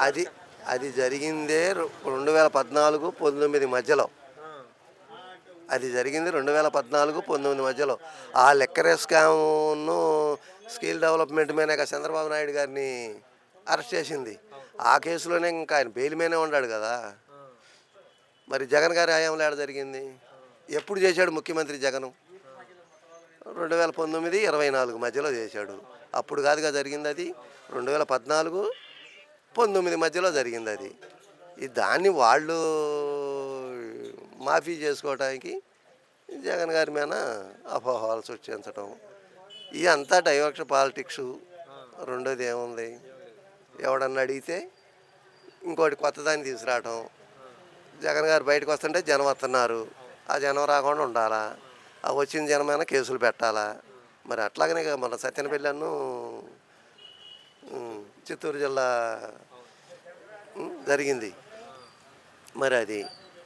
అది అది జరిగిందే రెండు వేల పద్నాలుగు పంతొమ్మిది మధ్యలో. అది జరిగింది రెండు వేల పద్నాలుగు పంతొమ్మిది మధ్యలో. ఆ లెక్కరే స్కామ్ను స్కిల్ డెవలప్మెంట్ మీద చంద్రబాబు నాయుడు గారిని అరెస్ట్ చేసింది. ఆ కేసులోనే ఇంకా ఆయన బెయిల్ మీదనే ఉన్నాడు కదా. మరి జగన్ గారి హయాంలో ఏడ జరిగింది? ఎప్పుడు చేశాడు ముఖ్యమంత్రి జగన్? రెండు వేల పంతొమ్మిది ఇరవై నాలుగు మధ్యలో చేశాడు. అప్పుడు కాదుగా జరిగింది అది. రెండు వేల పద్నాలుగు పంతొమ్మిది మధ్యలో జరిగింది అది. ఈ దాన్ని వాళ్ళు మాఫీ చేసుకోవడానికి జగన్ గారి మీద అపోహాలు సృష్టించడం ఇదంతా డైవర్షన్ పాలిటిక్స్. రెండోది ఏముంది? ఎవడన్నా అడిగితే ఇంకోటి కొత్తదాన్ని తీసుకురావటం. జగన్ గారు బయటకు వస్తుంటే జనం వస్తున్నారు. ఆ జనం రాకుండా ఉండాలా? ఆ వచ్చిన జనమైనా కేసులు పెట్టాలా? మరి అట్లాగనే కదా మన సత్యనపల్లిను చిత్తూరు జిల్లా జరిగింది. మరి అది